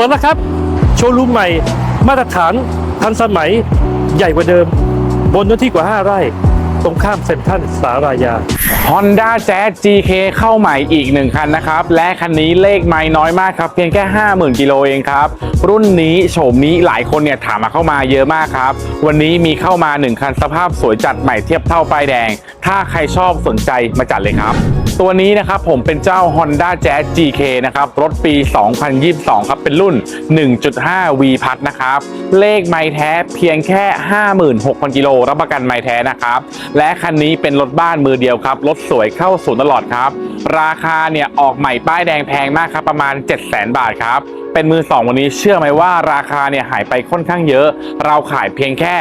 ปิดแล้วครับ โชว์รูมใหม่ มาตรฐานทันสมัยใหญ่กว่าเดิม บนเนื้อที่กว่า 5 ไร่ ตรงข้ามเซ็นทรัลสารายา Honda Jazz GK เข้าใหม่อีกหนึ่งคันนะครับ และคันนี้เลขไม่น้อยมากครับ เพียงแค่ 50,000 กิโลเองครับ รุ่นนี้โฉมนี้หลายคนเนี่ยถามมาเข้ามาเยอะมากครับ วันนี้มีเข้ามา 1 คันสภาพสวยจัดใหม่เทียบเท่าป้ายแดง ถ้าใครชอบสนใจมาจัดเลยครับ ตัวนี้นะครับผมเป็นเจ้า Honda Jazz GK นะครับ รถปี 2022 ครับ เป็นรุ่น 1.5 V พัดนะครับ เลขไม้แท้เพียงแค่ 56,000 กิโลรับประกันไม้แท้นะครับและคันนี้เป็นรถบ้านมือเดียวครับ รถสวยเข้าศูนย์ตลอดครับ ราคาเนี่ยออกใหม่ป้ายแดงแพงมากครับ ประมาณ 700,000 บาทครับ เป็นมือสองวันนี้เชื่อไหมว่าราคาเนี่ยหายไปค่อนข้างเยอะ เราขายเพียงแค่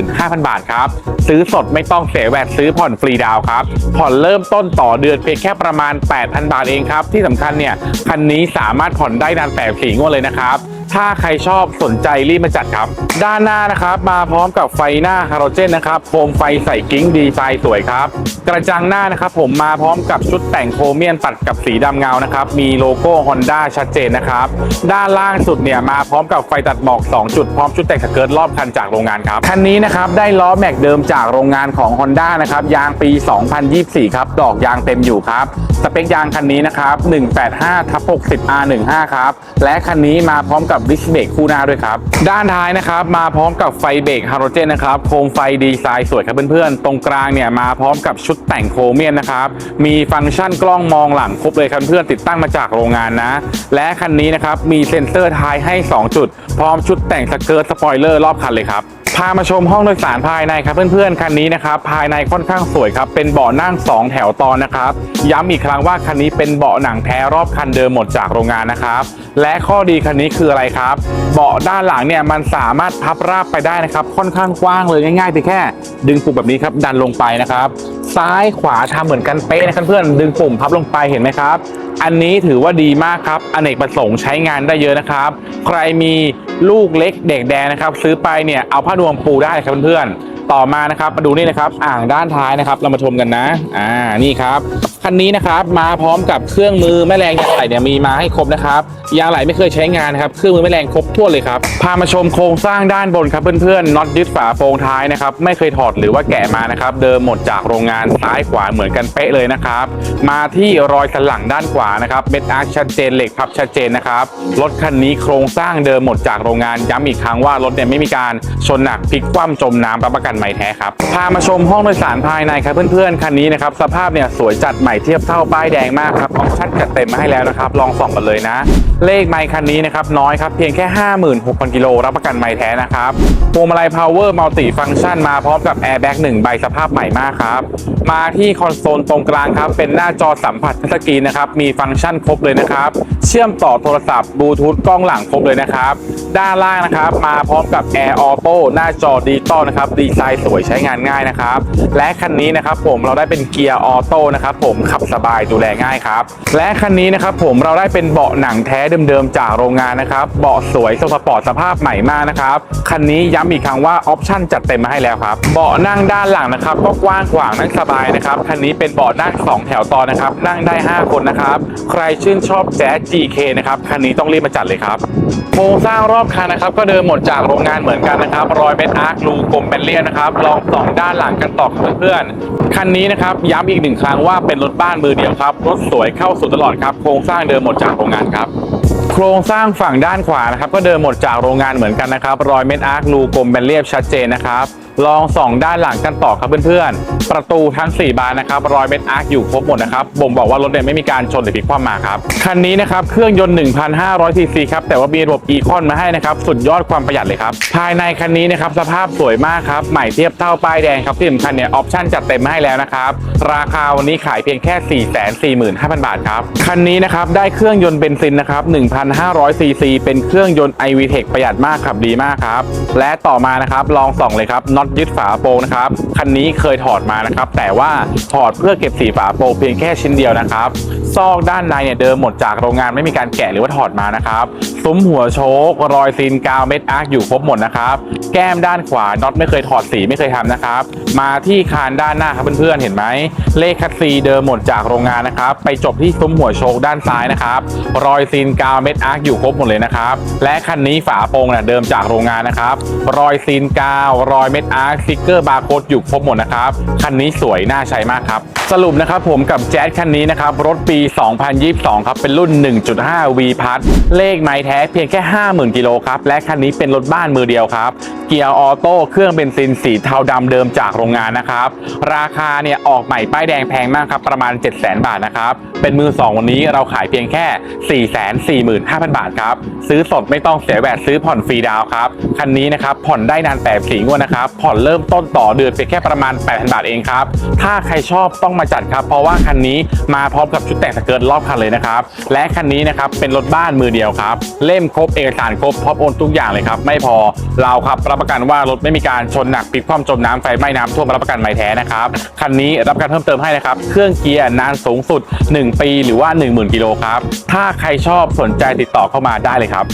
445,000 บาทครับ ซื้อสดไม่ต้องเสียแวดซื้อผ่อนฟรีดาวครับ ผ่อนเริ่มต้นต่อเดือนเพียงแค่ประมาณ 8,000 บาทเองครับ ที่สำคัญเนี่ยคันนี้สามารถผ่อนได้นานแปดสีงวดเลยนะครับ ถ้าใครชอบสนใจรีบมาจัดครับ ด้านหน้านะครับ มาพร้อมกับไฟหน้าฮาโลเจนนะครับโคมไฟใส่กิ้งดีไซน์สวยครับ กระจังหน้านะครับผมมาพร้อมกับชุดแต่งโครเมียนตัดกับสีดำเงานะครับ มีโลโก้ Honda ชัดเจนนะครับ ด้านล่างสุดเนี่ยมาพร้อมกับไฟตัดหมอก 2 จุดพร้อมชุดแต่งสเกิร์ตรอบคันจากโรงงานครับ คันนี้นะครับได้ล้อแม็กเดิมจากโรงงานของ Honda นะครับยางปี 2024 ครับ ดอกยางเต็มอยู่ครับ สเปคยางคันนี้นะครับ 185ทับ60 R15 ครับ และคันนี้มาพร้อมกับดิสเบรกคู่หน้าด้วยครับ ด้านท้ายนะครับมาพร้อมกับไฟเบรกฮาโลเจนนะครับโคมไฟดีไซน์สวยครับเพื่อนๆ ตรงกลางเนี่ยมาพร้อมกับชุดแต่งโครเมียมนะครับ มีฟังก์ชันกล้องมองหลังครบเลยครับเพื่อนติดตั้งมาจากโรงงานนะ และคันนี้นะครับมีเซ็นเซอร์ท้ายให้ 2 จุด พร้อมชุดแต่งสเกิร์ตสปอยเลอร์รอบคันเลยครับ พามาชมห้องโดยสารภายในครับเพื่อนๆคันนี้นะครับภายในค่อนข้างสวยครับเป็นเบาะนั่ง 2 แถวตอนนะครับ ย้ำอีกครั้งว่าคันนี้เป็นเบาะหนังแท้รอบคันเดิมหมดจากโรงงานนะครับ และข้อดีคันนี้คืออะไรครับ เบาะด้านหลังเนี่ยมันสามารถพับราบไปได้นะครับ ค่อนข้างกว้างเลยง่ายๆเพียงแค่ ดึงปุ่มแบบนี้ครับดันลงไปนะครับ ซ้ายขวาทำเหมือนกันเป๊ะนะครับเพื่อนดึงปุ่มพับลงไปเห็นไหมครับอันนี้ถือว่าดีมากครับอเนกประสงค์ใช้งานได้เยอะนะครับ ใครมีลูกเล็กเด็กแดงนะครับ ซื้อไปเนี่ยเอาผ้ารวมปูได้ครับเพื่อนๆ ต่อมานะครับมาดูนี่นะครับอ่างด้านท้ายนะครับ เรามาชมกันนะอ่านี่ครับคันนี้นะครับมาพร้อมกับเครื่องมือแม่แรงยางไหลเนี่ยมีมาให้ครบนะครับยางไหลไม่เคยใช้งานนะครับเครื่องมือแม่แรงครบทั่วเลยครับพามาชมโครงสร้างด้านบนครับเพื่อนๆน็อตยึดฝาโปรงท้ายนะครับไม่เคยถอดหรือว่าแกะมานะครับ เดิมหมดจากโรงงานซ้ายขวาเหมือนกันเป๊ะเลยนะครับมาที่รอยสันหลังด้านขวานะครับเม็ดอาร์คชัดเจนเหล็กพับชัดเจนนะครับรถคันนี้โครงสร้างเดิมหมดจากโรงงานย้ำอีกครั้งว่ารถเนี่ยไม่มีการชนหนักพลิกคว่ำจมน้ำรับประกันใหม่แท้ครับ พามาชมห้องโดยสารภายในครับเพื่อนๆ คันนี้นะครับสภาพเนี่ยสวยจัดใหม่เทียบเท่าป้ายแดงมากครับออปชั่นจัดเต็มมาให้แล้วนะครับ ลองส่องกันเลยนะ เลขไมค์คันนี้นะครับน้อยครับเพียงแค่ 56,000กิโลรับประกันไมค์แท้นะครับพวงมาลัย power multi function มาพร้อมกับ airbag 1ใบสภาพใหม่มากครับมาที่คอนโซลตรงกลางครับเป็นหน้าจอสัมผัสทัชสกรีนนะครับมีฟังก์ชันครบเลยนะครับเชื่อมต่อโทรศัพท์บลูทูธกล้องหลังครบเลยนะครับด้านล่างนะครับมาพร้อมกับ Air Auto หน้าจอดิจิตอลนะครับดีไซน์สวยใช้งานง่ายนะครับ และคันนี้นะครับผมเราได้เป็นเกียร์ออโต้นะครับผมขับสบายดูแลง่ายครับและคันนี้นะครับผมเราได้เป็นเบาะหนังแท้เดิมๆจากโรงงานนะครับเบาะสวยสปอร์ตสภาพใหม่มากนะครับคันนี้ย้ำอีกครั้งว่าออปชั่นจัดเต็มมาให้แล้วครับเบาะนั่งด้านหลังนะครับก็กว้างขวางนั่งสบายนะครับคันนี้เป็นเบาะนั่ง2 แถวต่อนะครับนั่งได้ 5 คนนะครับใครชื่นชอบแจ๊ส GK นะครับคันนี้ต้องรีบมาจัดเลยครับโครงสร้างรอบคันนะครับก็เดิมหมดจากโรงงานเหมือนกันนะครับรอยเม็ดอาร์ครูกลมเป็นเลียนนะครับ ลองสองด้านหลังกันต่อครับเพื่อนๆคันนี้นะครับย้ำอีกหนึ่งครั้งว่าเป็นรถบ้านมือเดียวครับรถสวยเข้าสู่ตลอดครับโครงสร้างเดิมหมดจากโรงงานครับโครงสร้างฝั่งด้านขวานะครับก็เดิมหมดจากโรงงานเหมือนกันนะครับรอยเม็ดอาร์คลูกลมเป็นเรียบชัดเจนนะครับ ลองส่องด้านหลังกันต่อครับเพื่อนๆ ประตูทั้ง 4 บานนะครับรอยเม็ดอาร์คอยู่ครบหมดนะครับบ่งบอกว่ารถเนี่ยไม่มีการชนหรือพลิกคว่ำมาครับ คันนี้นะครับเครื่องยนต์ 1,500ซีซีครับแต่ว่ามีระบบอีคอนมาให้นะครับสุดยอดความประหยัดเลยครับ ภายในคันนี้นะครับสภาพสวยมากครับใหม่เทียบเท่าป้ายแดงครับที่สำคัญเนี่ยออปชั่นจัดเต็มให้แล้วนะครับราคาวันนี้ขายเพียงแค่ 445,000 บาทครับคันนี้นะครับได้เครื่องยนต์เบนซินนะครับ1,500ซีซีเป็นเครื่องยนต์ iVTEC ประหยัดมากขับดีมากครับและต่อมานะครับลองส่องเลยครับนน็อตยึดฝาโปรงนะครับ คันนี้เคยถอดมานะครับ แต่ว่าถอดเพื่อเก็บสีฝาโปรงเพียงแค่ชิ้นเดียวนะครับ ซอกด้านในเนี่ยเดิมหมดจากโรงงานไม่มีการแกะหรือว่าถอดมานะครับซุ้มหัวโชครอยซีนกาวเม็ดอาร์คอยู่ครบหมดนะครับ แก้มด้านขวาน็อตไม่เคยถอดสีไม่เคยทำนะครับ มาที่คานด้านหน้าครับเพื่อนๆเห็นไหม เลขคัดซีเดิมหมดจากโรงงานนะครับ ไปจบที่ซุ้มหัวโชคด้านซ้ายนะครับ รอยซีนกาวเม็ดอาร์คอยู่ครบหมดเลยนะครับ และคันนี้ฝาโปรงเนี่ยเดิมจากโรงงานนะครับ รอยซีนกาว รอยเม็ดอาร์คสติกเกอร์บาร์โค้ดอยู่ครบหมดนะครับ คันนี้สวยน่าใช้มากครับ สรุปนะครับผมกับแจ๊สคันนี้นะครับ รถปี 2022 ครับ เป็นรุ่น 1.5 V พัทเลขไม้แท้เพียงแค่ 50,000 กิโลครับ และคันนี้เป็นรถบ้านมือเดียวครับ เกียร์ออโต้เครื่องเบนซินสีเทาดำเดิมจากโรงงานนะครับ ราคาเนี่ยออกใหม่ป้ายแดงแพงมากครับประมาณ 700,000 บาทนะครับเป็นมือ 2 วันนี้เราขายเพียงแค่ 445,000 บาทครับซื้อสดไม่ต้องเสียแวดซื้อผ่อนฟรีดาวครับคันนี้นะครับผ่อนได้นาน8สีงวดนะครับผ่อนเริ่มต้นต่อเดือนเพียงแค่ประมาณ 8,000 บาทเองครับ ถ้าใครชอบต้องมาจัดครับ เพราะว่าคันนี้มาพร้อมกับชุดแต่งสเกิร์ตรอบคันเลยนะครับ และคันนี้นะครับเป็นรถบ้านมือเดียวครับ เล่มครบเอกสารครบพร้อมโอนทุกอย่างเลยครับ ไม่พอเราครับรับประกันว่ารถไม่มีการชนหนักพลิกคว่ำจมน้ำไฟไหม้น้ำท่วมรับประกันไม้แท้นะครับ คันนี้รับประกันเพิ่มเติมให้นะครับ เครื่องเกียร์นานสูงสุด 1 ปีหรือว่า 10,000กิโลครับ ถ้าใครชอบสนใจติดต่อเข้ามาได้เลยครับ